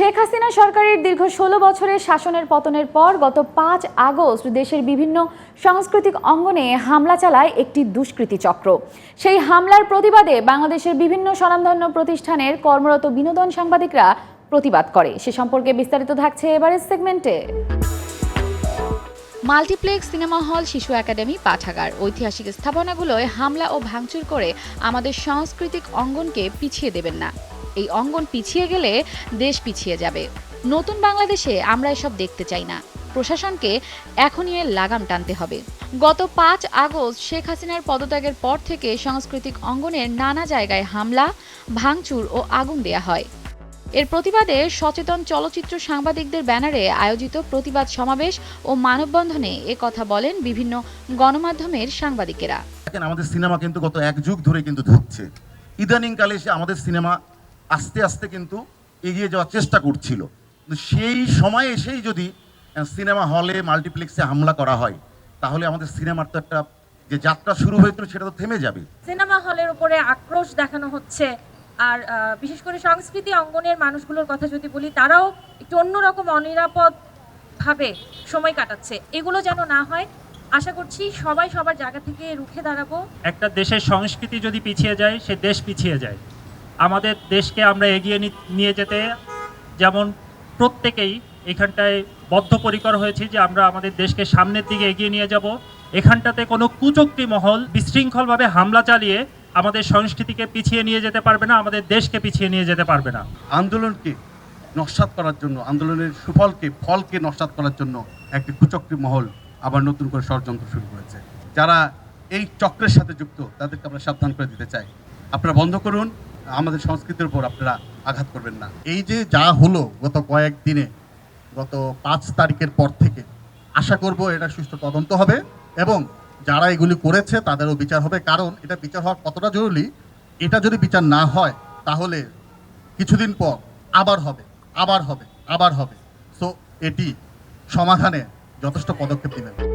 শেখ হাসিনা সরকারের দীর্ঘ ষোলো বছরের শাসনের পতনের পর গত পাঁচ আগস্ট দেশের বিভিন্ন সাংস্কৃতিক অঙ্গনে হামলা চালায় একটি দুষ্কৃতী চক্র। সেই হামলার প্রতিবাদে বাংলাদেশের বিভিন্ন স্বনামধন্য প্রতিষ্ঠানের কর্মরত বিনোদন সাংবাদিকরা প্রতিবাদ করে। সে সম্পর্কে বিস্তারিত থাকছে এবারের সেগমেন্টে। মাল্টিপ্লেক্স সিনেমা হল, শিশু একাডেমি, পাঠাগার। ঐতিহাসিক স্থাপনাগুলোয় হামলা ও ভাঙচুর করে আমাদের সাংস্কৃতিক অঙ্গনকে পিছিয়ে দেবেন না। এই অঙ্গন পিছিয়ে গেলে দেশ পিছিয়ে যাবে। নতুন বাংলাদেশে আমরা এসব দেখতে চাই না। প্রশাসনকে এখনই এর লাগাম টানতে হবে। গত পাঁচ আগস্ট শেখ হাসিনার পদত্যাগের পর থেকে সাংস্কৃতিক অঙ্গনের নানা জায়গায় হামলা, ভাঙচুর ও আগুন দেয়া হয়। এর প্রতিবাদে সচেতন চলচ্চিত্র সাংবাদিকদের ব্যানারে আয়োজিত প্রতিবাদ সমাবেশ ও মানববন্ধনে এ কথা বলেন বিভিন্ন গণমাধ্যমের সাংবাদিকেরা। আমাদের সিনেমা কিন্তু গত এক যুগ ধরে কিন্তু ধরছে ইদানিং কালে এসে আমাদের সিনেমা আস্তে আস্তে কিন্তু এগিয়ে যাওয়ার চেষ্টা করছিল। সেই সময় এসেই যদি সিনেমা হলে মাল্টিপ্লেক্সে হামলা করা হয় তাহলে আমাদের সিনেমার তো একটা যে যাত্রা শুরু হয়েছিল সেটা তো থেমে যাবে। সিনেমা হলের উপরে আক্রোশ দেখানো হচ্ছে। আর বিশেষ করে সংস্কৃতি অঙ্গনের মানুষগুলোর কথা যদি বলি তারাও একটু অন্যরকম অনিরাপদ ভাবে সময় কাটাচ্ছে। এগুলো যেন না হয় আশা করছি সবাই সবার জায়গা থেকে রুখে দাঁড়াবো। একটা দেশের সংস্কৃতি যদি পিছিয়ে যায় সে দেশ পিছিয়ে যায়। আমাদের দেশকে আমরা এগিয়ে নিয়ে যেতে যেমন প্রত্যেকেই এখানটায় বদ্ধপরিকর হয়েছি যে আমরা আমাদের দেশকে সামনের দিকে এগিয়ে নিয়ে যাব। এখানটাতে কোনো কুচক্রি মহল বিশৃঙ্খলভাবে হামলা চালিয়ে আমাদের সংস্কৃতিকে পিছিয়ে নিয়ে যেতে পারবে না, আমাদের দেশকে পিছিয়ে নিয়ে যেতে পারবে না। আন্দোলনকে নস্বাত করার জন্য, আন্দোলনের সুফলকে, ফলকে নস্বাত করার জন্য একটি কুচক্রী মহল আবার নতুন করে ষড়যন্ত্র শুরু করেছে। যারা এই চক্রের সাথে যুক্ত, তাদেরকে আমরা সাবধান করে দিতে চাই। আপনারা বন্ধ করুন। আমাদের সংস্কৃতির উপর আপনারা আঘাত করবেন না। এই যে যা হলো গত কয়েক দিনে, গত পাঁচ তারিখের পর থেকে, আশা করব এটা সুষ্ঠু তদন্ত হবে এবং যারা এগুলি করেছে তাদেরও বিচার হবে। কারণ এটা বিচার হওয়া কতটা জরুরি, এটা যদি বিচার না হয়, তাহলে কিছুদিন পর আবার হবে আবার হবে আবার হবে। সো এটি সমাধানে যথেষ্ট পদক্ষেপ নেবেন।